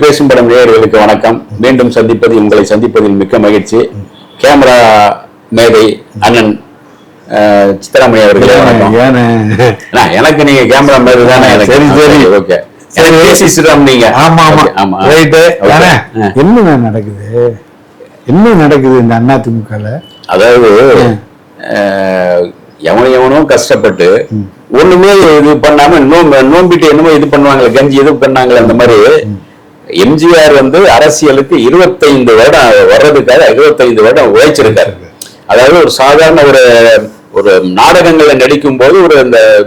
பேசும் படம் நேயர்களுக்கு வணக்கம். மீண்டும் சந்திப்பது உங்களை சந்திப்பதில் மிக்க மகிழ்ச்சி. கேமரா மேதை அண்ணன் அஹ், சித்தராமணி அவர்களே வணக்கம். எனக்கு நீங்க கேமரா மேதை தானே சரி, சரி. ஓகே. பேசி சித்தராம் நீங்க. ஆமா ஆமா. ஆமா ரைட்டு. என்ன நடக்குது? என்ன நடக்குது இந்த அண்ணா திமுகல? அதாவது எவன் எவனோ கஷ்டப்பட்டு ஒண்ணுமே இது பண்ணாம நோம்பு நோம்பிட்டு என்னமோ இது பண்ணுவாங்களே கஞ்சி இது பண்ணாங்களே அந்த மாதிரி எம்ஜிஆர் வந்து அரசியலுக்கு இருபத்தைந்து வருடம் வர்றதுக்காக இருபத்தைந்து வருடம் உழைச்சிருக்காரு. அதாவது ஒரு சாதாரண ஒரு ஒரு நாடகங்களை நடிக்கும் போது ஒரு இந்த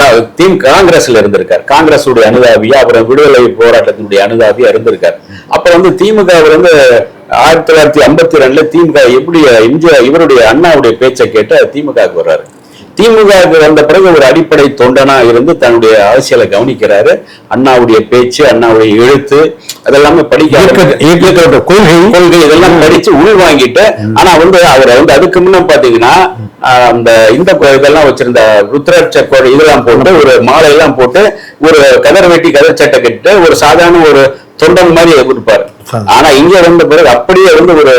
கா- தீம் காங்கிரஸ்ல இருந்திருக்கார். காங்கிரஸுடைய அனுதாபியா அப்புறம் விடுதலை போராட்டத்தினுடைய அனுதாபியா இருந்திருக்கார். அப்ப வந்து திமுக அவர் வந்து ஆயிரத்தி தொள்ளாயிரத்தி ஐம்பத்தி ரெண்டுல திமுக எப்படி எம்ஜிஆர் இவருடைய அண்ணாவுடைய பேச்சை கேட்டு திமுகவுக்கு வர்றாரு. திமுகவுக்கு வந்த பிறகு ஒரு அடிப்படை தொண்டனா இருந்து தன்னுடைய அரசியலை கவனிக்கிறாரு. அண்ணாவுடைய பேச்சு அண்ணாவுடைய எழுத்து அதெல்லாமே படிக்க கொள்கை. கொள்கை இதெல்லாம் படிச்சு உள் வாங்கிட்டு ஆனா வந்து அவரை வந்து அதுக்கு முன்ன பாத்தீங்கன்னா அந்த இந்த இதெல்லாம் வச்சிருந்த ருத்ராட்ச இதெல்லாம் போட்டு ஒரு மாலை எல்லாம் போட்டு ஒரு கதர் வெட்டி கதர் சட்டை கட்டிட்டு ஒரு சாதாரண ஒரு தொண்டன் மாதிரி இருப்பார். சரி. ஆனா இங்க வந்த பிறகு அப்படியே வந்து ஒரு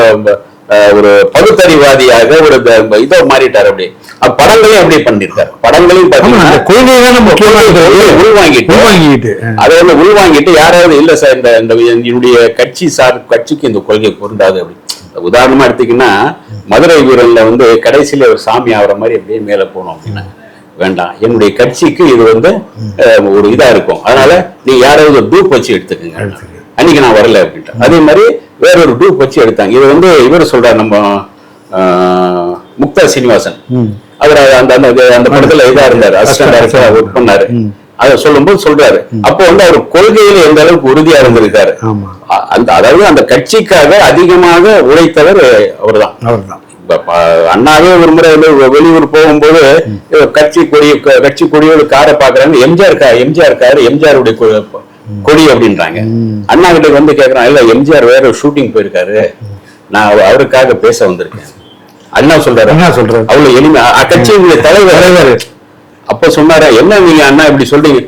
ஒரு பகுத்தறிவாதியாக ஒரு இதோ மாறிட்டார் அப்படி அப்ப படங்களையும் அப்படி பண்ணிருக்காரு? படங்களையும் உள்வாங்கிட்டு உள்வாங்கிட்டு அதை வந்து உள்வாங்கிட்டு யாராவது இல்ல சார் இந்த என்னுடைய கட்சி சார் கட்சிக்கு இந்த கொள்கை பொருந்தாது அப்படி. உதாரணமா எடுத்தீங்கன்னா மதுரை வீரன்ல வந்து கடைசியில ஒரு சாமி ஆகுற மாதிரி அப்படியே மேல போனோம் அப்படின்னா வேண்டாம். என்னுடைய கட்சிக்கு இது வந்து ஒரு இதா இருக்கும். அதனால நீ யாராவது ஒரு டூப் வச்சு எடுத்துக்கங்க. அன்னைக்கு நான் வரல அப்படின்ட்டு. அதே மாதிரி வேற ஒரு டூப் வச்சு எடுத்தாங்க. இது வந்து இவர் சொல்றாரு நம்ம முக்தா சீனிவாசன். அவர் அந்த அந்த படத்துல இதா இருந்தாரு. அசிஸ்டன்ட் டைரக்டரா ஒர்க் பண்ணாரு. அதை சொல்லும்போது சொல்றாரு. அப்போ வந்து அவர் கொள்கையில எந்த அளவுக்கு உறுதியா இருந்திருக்காரு. அந்த அதாவது அந்த கட்சிக்காக அதிகமாக உழைத்தவர் அவர்தான். அவர்தான். இப்ப ப- அண்ணாவே ஒரு முறை வெளியூர் போகும்போது கட்சி கொடி கட்சி கொடியோட காரை பாக்குறாங்க எம்ஜிஆர் கா எம்ஜிஆர் காரு எம்ஜிஆர் உடைய கொ- கொடி அப்படின்றாங்க. அண்ணா கிட்ட வந்து கேக்குறான் இல்ல எம்ஜிஆர் வேற ஷூட்டிங் போயிருக்காரு. நான் அவ- அவருக்காக பேச வந்திருக்கேன். அண்ணா சொல்றாரு. என்ன சொல்றாரு. அவ்வளவு எளிமை. கட்சியினுடைய தலைவர். தலைவர். அப்ப சொன்னாரா என்ன நீங்க அண்ணா இப்படி சொல்றீங்க?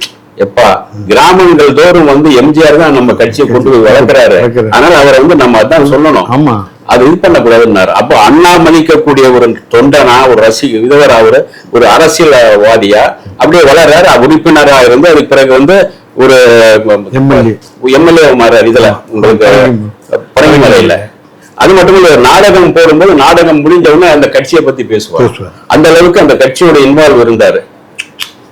எப்பா கிராமங்கள் தோறும் வந்து எம்ஜிஆர் தான் நம்ம கட்சியை கொண்டு போய் வளர்க்கிறாரு. அதனால அவரை வந்து நம்ம அதான் சொல்லணும். ஆமா. அது இது பண்ணக்கூடாதுன்னாரு. அப்போ அண்ணா மதிக்கக்கூடிய ஒரு தொண்டனா ஒரு ரசிக இதவரா ஒரு ஒரு அரசியல்வாதியா அப்படியே வளர்றாரு. உறுப்பினரா இருந்து அதுக்கு பிறகு வந்து ஒரு. எம்எல்ஏ. மாறாரு. இதுல உங்களுக்கு பழனிமலையில அது மட்டும் இல்ல நாடகம் போடும்போது நாடகம் முடிஞ்ச உடனே அந்த கட்சியை பத்தி பேசுவார். அந்த அளவுக்கு அந்த கட்சியோட இன்வால்வ் இருந்தாரு.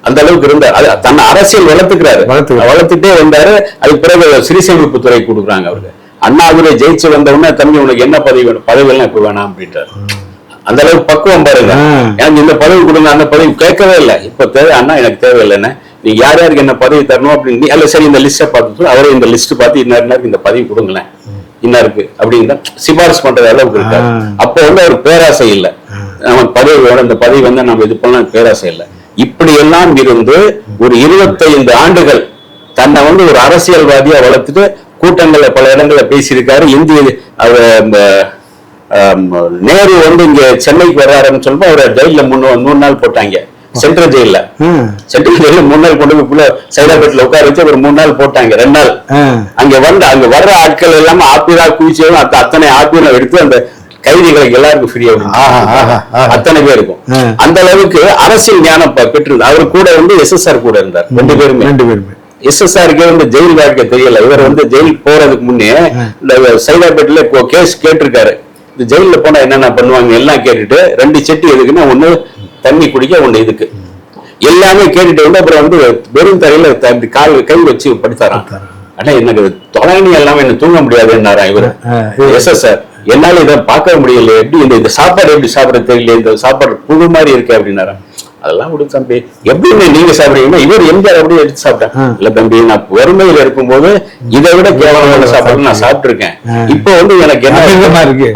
அந்த அளவுக்கு இருந்தார். தன்னை அரசியல் வளர்த்துக்கிறாரு. வளர்த்துட்டே வந்தாரு. அதுக்கு பிறகு சிறிசேமிப்பு துறை கொடுக்குறாங்க அவருக்கு அண்ணாதுரை ஜெயிச்சு வந்த உடனே தம்பி உனக்கு என்ன பதவி வேணும்? பதவி எல்லாம் இப்ப வேணாம் அப்படின்ட்டாரு. அந்த அளவுக்கு பக்குவம் பாருங்க. எனக்கு இந்த பதவி கொடுங்க அந்த பதவி கேட்கவே இல்லை. இப்ப தேவை அண்ணா எனக்கு தேவையில்லைன்னு. நீங்க யார் யாருக்கு என்ன பதவி தரணும் அப்படின்னு அல்ல சரி இந்த லிஸ்ட்டை பார்த்துட்டு அவரே இந்த லிஸ்ட் பார்த்து இன்னார் இன்னாருக்கு இந்த பதவி கொடுங்களேன். இன்னாருக்கு அப்படின்னு சிபாரிசு பண்ற அளவுக்கு இருக்காரு. அப்போ வந்து அவர் பேராசை இல்லை. பதவி வேணும் இந்த பதவி வந்து நம்ம இது பண்ணலாம் பேராசை இல்லை. இப்படி எல்லாம் இருந்து ஒரு இருபத்தைந்து ஆண்டுகள் தன்னை வந்து ஒரு அரசியல்வாதியா வளர்த்துட்டு கூட்டங்கள்ல பல இடங்கள்ல பேசியிருக்காரு. இந்திய அவர் இந்த நேரு வந்து இங்க சென்னைக்கு வர்றாருன்னு சொல்லும்போது அவரை ஜெயில மூணு மூணு நாள் போட்டாங்க. சென்ட்ரல் ஜெயில சென்ட்ரல் ஜெயில மூணு நாள் கொண்டு போய் உள்ள சைதாபேட்ல உட்கார வச்சு ஒரு மூணு நாள் போட்டாங்க ரெண்டு நாள். அங்க வந்து அங்க வர்ற ஆட்கள் எல்லாமே ஆப்பிரா குவிச்சதும் அத்த- அத்தனை ஆப்பிரம் எடுத்து அந்த கைதிகளுக்கு எல்லாருக்கும் ஃப்ரீயா. அத்தனை பேருக்கும். அந்த அளவுக்கு அரசியல் ஞானம் பெற்றிருந்தார் அவர் கூட வந்து எஸ்எஸ்ஆர் கூட இருந்தார் ரெண்டு பேருமே. ரெண்டு பேருமே. எஸ்எஸ்ஆருக்கு வந்து ஜெயில் வாழ்க்கை தெரியல. இவர் வந்து ஜெயில் போறதுக்கு முன்னே இந்த சைதாப்பேட்டில் கேஸ் கேட்டிருக்காரு. இந்த ஜெயில்ல போனா என்னென்ன பண்ணுவாங்க எல்லாம் கேட்டுட்டு ரெண்டு செட்டி எதுக்குன்னா ஒண்ணு தண்ணி குடிக்க ஒண்ணு இதுக்கு. எல்லாமே கேட்டுட்டு வந்து அப்புறம் வந்து வெறும் தரையில இப்படி கால் கை வச்சு படுத்தாராம். ஆனா எனக்கு தொலைனி எல்லாமே என்ன தூங்க முடியாதுன்னாரா இவரு? ஆ, எஸ் சார் என்னால இதை பார்க்க முடியல எப்படி இந்த இந்த சாப்பாடு எப்படி சாப்பிட தெரியல இந்த சாப்பாடு புது மாதிரி இருக்கு அப்படின்னாரா அதெல்லாம் விடு தம்பி. எப்படி நீங்க சாப்பிடுறீங்கன்னா இவர் எம்ஜிஆர் அப்படியே எடுத்து சாப்பிட்டேன் இல்ல தம்பி நான் வறுமையில இருக்கும்போது இதை விட கேவலமான சாப்பாடு நான் சாப்பிட்டிருக்கேன். இப்போ வந்து எனக்கு என்ன இருக்கு.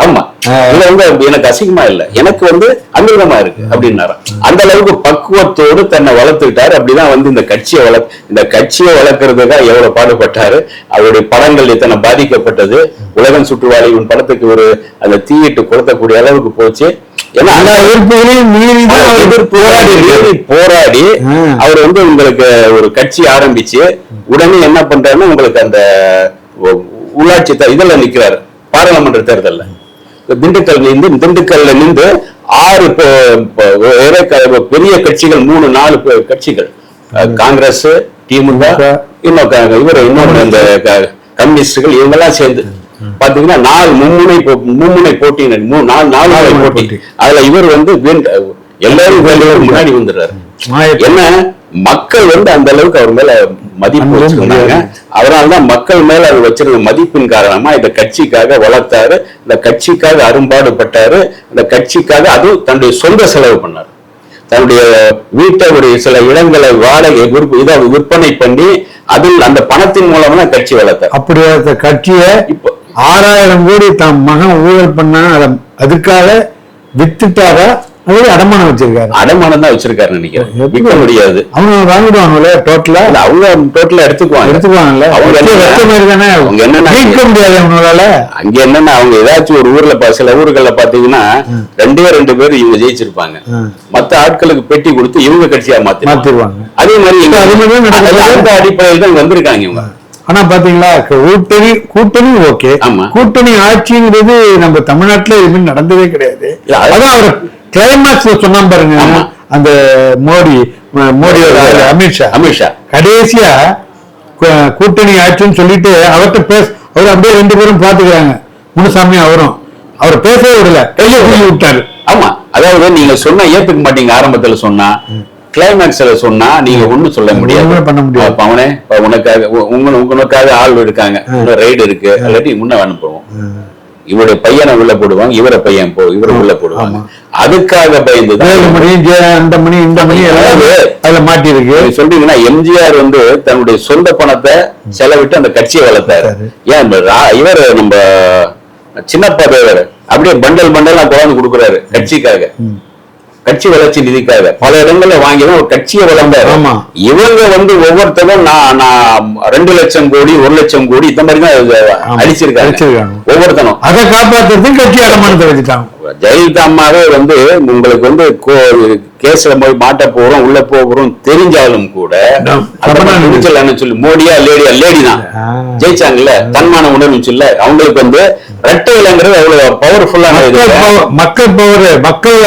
ஆமா. ஆ. இது வந்து எனக்கு அசிங்கமா இல்ல. எனக்கு வந்து அமிர்தமா இருக்கு அப்படின்னாராம் அந்த அளவுக்கு பக்குவத்தோடு தன்னை வளர்த்துக்கிட்டாரு. அப்படிதான் வந்து இந்த கட்சியை வளர் இந்த கட்சியை வளர்க்கறதுக்காக எவ்வளவு பாடுபட்டாரு. அவருடைய படங்கள் எத்தனை பாதிக்கப்பட்டது. உலகம் சுற்றுவாளி உன் படத்துக்கு ஒரு அந்த தீயிட்டு கொளுத்தக்கூடிய அளவுக்கு போச்சு. போராடி. அவர் வந்து உங்களுக்கு ஒரு கட்சி ஆரம்பிச்சு உடனே என்ன பண்றாருன்னா உங்களுக்கு அந்த உள்ளாட்சி இதுல நிக்கிறாரு. பாராளுமன்ற தேர்தல்ல. திண்டுக்கல் நின்று திண்டுக்கல்ல நின்று ஆறு பெ- பெ- ஒரே க- பெரிய கட்சிகள் மூணு நாலு கட்சிகள். காங்கிரஸ் திமுக இன்னும் இவர் இன்னொரு இந்த கம்யூனிஸ்டுகள் இவங்கெல்லாம் சேர்ந்து பாத்தீங்கன்னா நாலு மும்முனை மும்முனை போட்டி நாலு நாலு போட்டி. அதுல இவர் வந்து எல்லாரும் முன்னாடி வந்துடுறாரு. என்ன? மக்கள் வந்து அந்த அளவுக்கு அவர் மேல மதிப்பு வச்சிருந்தாங்க. அதனாலதான் மக்கள் மேல அவர் வச்சிருந்த மதிப்பின் காரணமா இந்த கட்சிக்காக வளர்த்தாரு. இந்த கட்சிக்காக அரும்பாடுபட்டாரு. இந்த கட்சிக்காக அதுவும் தன்னுடைய சொந்த செலவு பண்ணாரு. தன்னுடைய வீட்டை ஒரு சில இடங்களை வாடகை இதை விற்பனை பண்ணி அதில் அந்த பணத்தின் மூலமா கட்சி வளர்த்தார். அப்படியாத்த கட்சியை இப்போ ஆறாயிரம் கோடி தன் மகன் ஊழல் பண்ணா அதை அதுக்காக வித்துட்டாரா? அது அடமானம் வச்சிருக்காரு. அடமானம் தான் வச்சிருக்காரு நினைக்கிறேன்? விற்க முடியாது. அவங்க வாங்கிடுவாங்கல்ல டோட்டலா அவங்க டோட்டலா எடுத்துக்குவாங்க. எடுத்துக்குவாங்கல்ல. அவங்க வச்ச மாதிரி தானே? அவங்க என்னன்னா- ஜெயிக்க முடியாது அவங்களால. அங்க என்னன்னா அவங்க ஏதாச்சும் ஒரு ஊர்ல சில ஊர்கள்ல பாத்தீங்கன்னா ரெண்டே ரெண்டு பேர் இவங்க ஜெயிச்சிருப்பாங்க. மத்த ஆட்களுக்கு பெட்டி கொடுத்து இவங்க கட்சியா மாத்தி மாத்திருவாங்க. அதே மாதிரி அந்த அடிப்படையில் தான் வந்திருக்காங்க இவங்க. ஆனா பாத்தீங்களா கூட்டணி கூட்டணி ஓகே. கூட்டணி ஆட்சிங்கிறது நம்ம தமிழ்நாட்டுல எதுவுமே நடந்ததே கிடையாது. அதான் அவர் கிளைமாக்ஸ்ல சொன்னா பாருங்க. அந்த மோடி மோடியோட அமித்ஷா. அமித்ஷா. கடைசியா கூட்டணி ஆட்சின்னு சொல்லிட்டு அவர்கிட்ட பேச அவர் அப்படியே ரெண்டு பேரும் பாத்துக்கிறாங்க முனுசாமி அவரும். அவர் பேசவே விடல. கையை விட்டாரு. ஆமா. அதாவது நீங்க சொன்னா ஏத்துக்க மாட்டீங்க ஆரம்பத்துல சொன்னா. கிளைமேக்ஸ்ல சொன்னா நீங்க ஒண்ணும் சொல்ல முடியாது. பண்ண முடியாது. அவனே உனக்காக உ- உங்க உனக்காக ஆள் இருக்காங்க ரைடு இருக்கு. இல்லாட்டி முன்ன அனுப்புவோம் இவருடைய பையனை உள்ள போடுவாங்க இவரை பையன் போ இவரை உள்ள போடுவாங்க அதுக்காக பயந்து மணி அந்த மணி இந்த மணி அதுல மாட்டி இருக்கு சொல்றீங்கன்னா எம்ஜிஆர் வந்து தன்னுடைய சொந்த பணத்தை செலவிட்டு அந்த கட்சியை வளர்த்தாரு. ஏன் இவர் நம்ம சின்னப்பா தேவர் அப்படியே பண்டல் பண்டலா கொண்டாந்து கொடுக்குறாரு கட்சிக்காக. கட்சி வளர்ச்சி நிதிக்காக பல இடங்கள்ல வாங்கி தான் ஒரு கட்சியை வளர்ந்தாரு ஆமா. இவங்க வந்து ஒவ்வொருத்தரும் நான் நான் ரெண்டு லட்சம் கோடி ஒரு லட்சம் கோடி இந்த மாதிரி தான். அடிச்சிருக்காங்க. ஒவ்வொருத்தனும் அதை காப்பாத்துறதுக்கு கட்சி அடமானத்தை வச்சுட்டாங்க ஜெயலலிதா அம்மாவே வந்து உங்களுக்கு வந்து கோ- கேஸ்ல போய் மாட்ட போறோம் உள்ள போகிறோம் தெரிஞ்சாலும் கூட சொல்லி மோடியா லேடியா லேடி தான். ஜெயிச்சாங்கல்ல தன்மான உணர்வு சொல்ல அவங்களுக்கு வந்து ரெட்டை இலங்கிறது அவ்வளவு பவர்ஃபுல்லான மக்கள் பவர் மக்கள்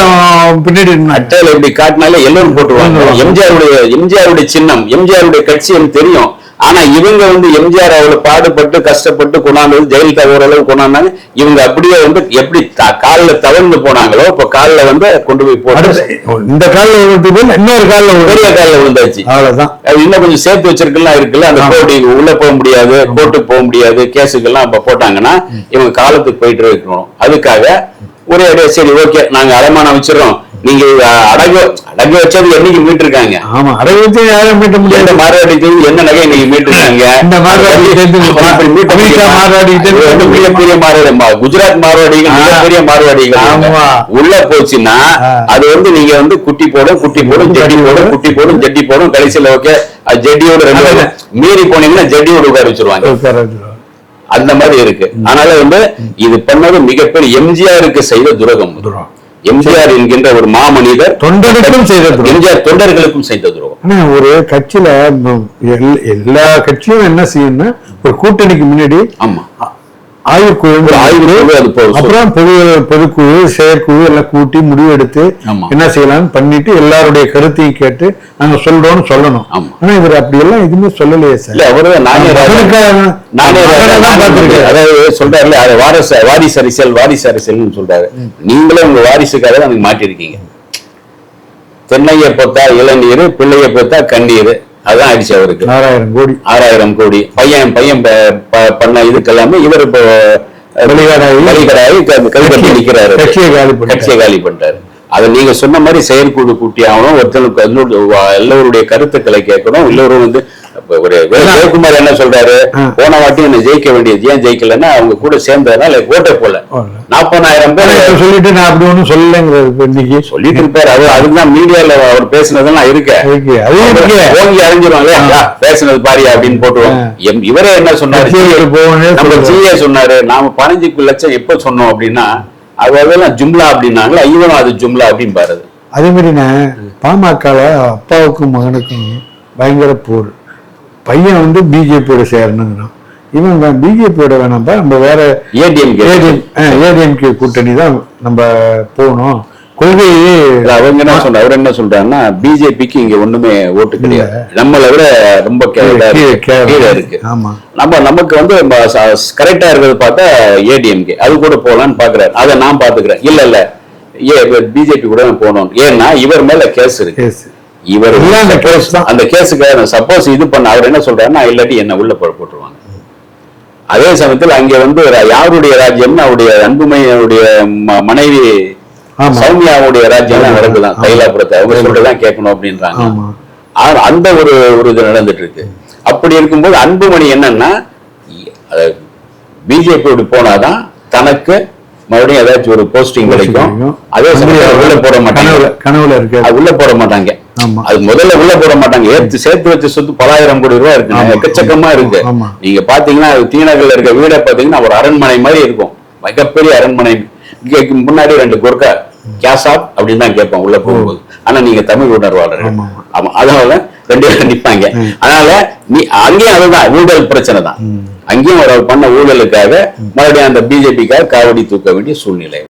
பின்னாடி. அட்டையில இப்படி காட்டினாலே எல்லாரும் போட்டுருவாங்க. எம்ஜிஆருடைய எம்ஜிஆருடைய சின்னம் எம்ஜிஆருடைய கட்சி எனக்கு தெரியும் ஆனா இவங்க வந்து எம்ஜிஆர் அவ்வளவு பாடுபட்டு கஷ்டப்பட்டு கொண்டாந்தது ஜெயலலிதா ஓரளவு கொண்டாந்தாங்க. இவங்க அப்படியே வந்து எப்படி கால்ல தவழ்ந்து போனாங்களோ இப்ப கால்ல வந்து கொண்டு போய் போட்டு இந்த காலில் இன்னொரு காலில் பெரிய கால்ல விழுந்தாச்சு. அவ்வளவுதான். இன்னும் கொஞ்சம் சேர்த்து வச்சிருக்கலாம் இருக்குல்ல. அந்த. கோடி உள்ள போக முடியாது கோர்ட்டுக்கு போக முடியாது கேஸுக்கெல்லாம் இப்ப போட்டாங்கன்னா இவங்க காலத்துக்கு போயிட்டு இருக்கணும். அதுக்காக ஒரே அடியா சரி ஓகே நாங்க அடமானம் வச்சிடறோம். நீங்க அடகு அடகு வச்சது என்னைக்கு மீட்டிருக்காங்க? ஆமா அதை வச்சு யாரும் மீட்ட முடியாது. மார்வாடிக்கு எந்த நகை நீங்க மீட்டிருக்காங்க? இந்த மார்வாடி சேர்ந்து அப்ப இப்படி மீட்ட அமெரிக்கா முடியுமா? மார்வாடி சேர்ந்து இது வந்து மிகப்பெரிய மார்வாடி மா- குஜராத் மார்வாடிகள் இவங்க. ஆமா. உள்ள போச்சுன்னா. அது வந்து நீங்க வந்து குட்டி போடும் குட்டி போடும் ஜட்டி போடும். குட்டி போடும் ஜட்டி போடும் கடைசியில ஓகே ஜட்டியோட ரெண்டு மீறி போனீங்கன்னா ஜட்டியோட உட்கார வச்சிருவாங்க. அந்த மாதிரி இருக்கு. அதனால வந்து இது பண்ணது மிகப்பெரிய எம்ஜிஆருக்கு செய்த துரோகம். துரோகம். எம்ஜிஆர் என்கின்ற ஒரு மாமனிதர் தொண்டனுக்கும் செய்த. எம்ஜிஆர் தொண்டர்களுக்கும் செய்த துரோகம் ஒரு கட்சியில எல்லா கட்சியும் என்ன செய்யணும்னா ஒரு கூட்டணிக்கு முன்னாடி ஆமா ஆய்வுக்குழு ஆய்வுக்குழு அப்புறம் பொது பொதுக்குழு செயற்குழு எல்லாம் கூட்டி முடிவு எடுத்து. என்ன செய்யலாம்னு பண்ணிட்டு எல்லாருடைய கருத்தையும் கேட்டு நாங்க சொல்றோம்னு சொல்லணும். ஆனா இவர் அப்படி எல்லாம் எதுவுமே சொல்லலையே சார். அவரு. அதாவது சொல்றாருல அது வாரிசு வாரிசு அரசியல் வாரிசு அரசியல்னு சொல்றாரு. நீங்களும் உங்க வாரிசுக்காக எனக்கு மாட்டிருக்கீங்க தென்னையை பொத்தா இளநீர் பிள்ளையை பொத்தா கண்ணீர். அதான் ஆயிடுச்சு அவருக்கு. ஆறாயிரம் கோடி. ஆறாயிரம் கோடி. பையன் பையன் பண்ண இதுக்கெல்லாமே இவர் இப்போ வெளிகடாகி கல்கட்டி நிக்கிறாரு. கட்சியை காலி. கட்சியை காலி பண்ணிட்டாரு. அதை நீங்க சொன்ன மாதிரி செயற்குழு கூட்டி ஆகணும். ஒருத்தனுக்கு எல்லோருடைய கருத்துக்களை கேட்கணும். எல்லோரும் வந்து ஒரு ஜெயக்குமார் என்ன சொல்றாரு. போன வாட்டி என்ன ஜெயிக்க வேண்டியது ஏன் ஜெயிக்கலன்னா அவங்க கூட சேர்ந்ததுனால ஓட்டே போல. நாற்பதாயிரம் பேர் சொல்லிட்டு நான் அப்படி ஒண்ணும் சொல்லலைங்கிறது இன்னைக்கு. சொல்லிட்டு இருப்பாரு. அது அதுதான் மீடியால அவர் பேசுனதெல்லாம் இருக்கு இருக்கு. அது இருக்கு. ஓங்கி அறிஞ்சிருவாங்க ஆ. பேசுனது பாரியா அப்படின்னு போட்டுருவோம். இவரே என்ன சொன்னாரு. ஜிஏ சொன்னாரு. நாம பதினஞ்சு லட்சம் எப்ப சொன்னோம் அப்படின்னா அது அதெல்லாம் ஜும்லா அப்படின்னாங்களா? இவனும் அது ஜும்லா அப்படின்னு பாருது அதே மாதிரி நான் பாமகல அப்பாவுக்கும் மகனுக்கும் பயங்கர போர். பையன் வந்து பிஜேபியோட சேரணுங்கிறான். இவன் பிஜேபியோட வேணாம்ப்பா நம்ம வேற ஏடிஎம்கே ஏடிஎம் ஏடிஎம்கே கூட்டணி தான் நம்ம போகணும். கொள்கையே அவங்க என்ன சொல்ற அவர் என்ன சொல்றாருன்னா பிஜேபிக்கு இங்க ஒண்ணுமே ஓட்டு கிடையாது. நம்மளை விட ரொம்ப இருக்கு. ஆமா. நம்ம நமக்கு வந்து கரெக்டா இருக்கிறது பார்த்தா ஏடிஎம்கே அது கூட போலான்னு பாக்குறாரு அதை நான் பாத்துக்கிறேன் இல்ல இல்ல. ஏ பிஜேபி கூட போகணும். ஏன்னா இவர் மேல கேஸ் இருக்கு. கேஸ் இவர் எல்லாம் அந்த கேஸ் தான். அந்த கேஸுக்கு சப்போஸ் இது பண்ண அவர் என்ன சொல்றாருன்னா இல்லாட்டி என்ன உள்ள போட போட்டுருவாங்க. அதே சமயத்துல அங்க வந்து யாருடைய ராஜ்யம்னு அவருடைய அன்புமையுடைய ம- மனைவி சௌமியாவுடைய ராஜ்யம் தான் நடக்குதான். தைலாபுரத்தை. அவங்க சொல்றதான் கேட்கணும் அப்படின்றாங்க. ஆமா. ஆனா அந்த ஒரு ஒரு இது நடந்துட்டு இருக்கு அப்படி இருக்கும்போது அன்புமணி என்னன்னா பிஜேபி போனாதான் தனக்கு மறுபடியும் ஏதாச்சும் ஒரு போஸ்டிங் கிடைக்கும். அதே சமயம் உள்ள போட மாட்டாங்க. உள்ள போட மாட்டாங்க. அது முதல்ல உள்ள போட மாட்டாங்க. ஏத்து சேர்த்து வச்ச சொத்து பலாயிரம் கோடி ரூபாய் இருக்கு. எக்கச்சக்கமா இருக்கு. நீங்க பாத்தீங்கன்னா தீநகர்ல இருக்க வீட பாத்தீங்கன்னா ஒரு அரண்மனை மாதிரி இருக்கும். மிகப்பெரிய அரண்மனை. முன்னாடி ரெண்டு குர்கா. கேசாப் அப்படின்னு தான் கேட்போம் உள்ள போகும்போது. ஆனா நீங்க தமிழ் உணர்வாளர் ஆமா. அதனால ரெண்டு பேரும் நிப்பாங்க. அதனால நீ அங்கேயும் அதுதான் ஊழல் பிரச்சனை தான். அங்கேயும் அவர் பண்ண ஊழலுக்காக மறுபடியும் அந்த பிஜேபிக்காக காவடி தூக்க வேண்டிய சூழ்நிலை.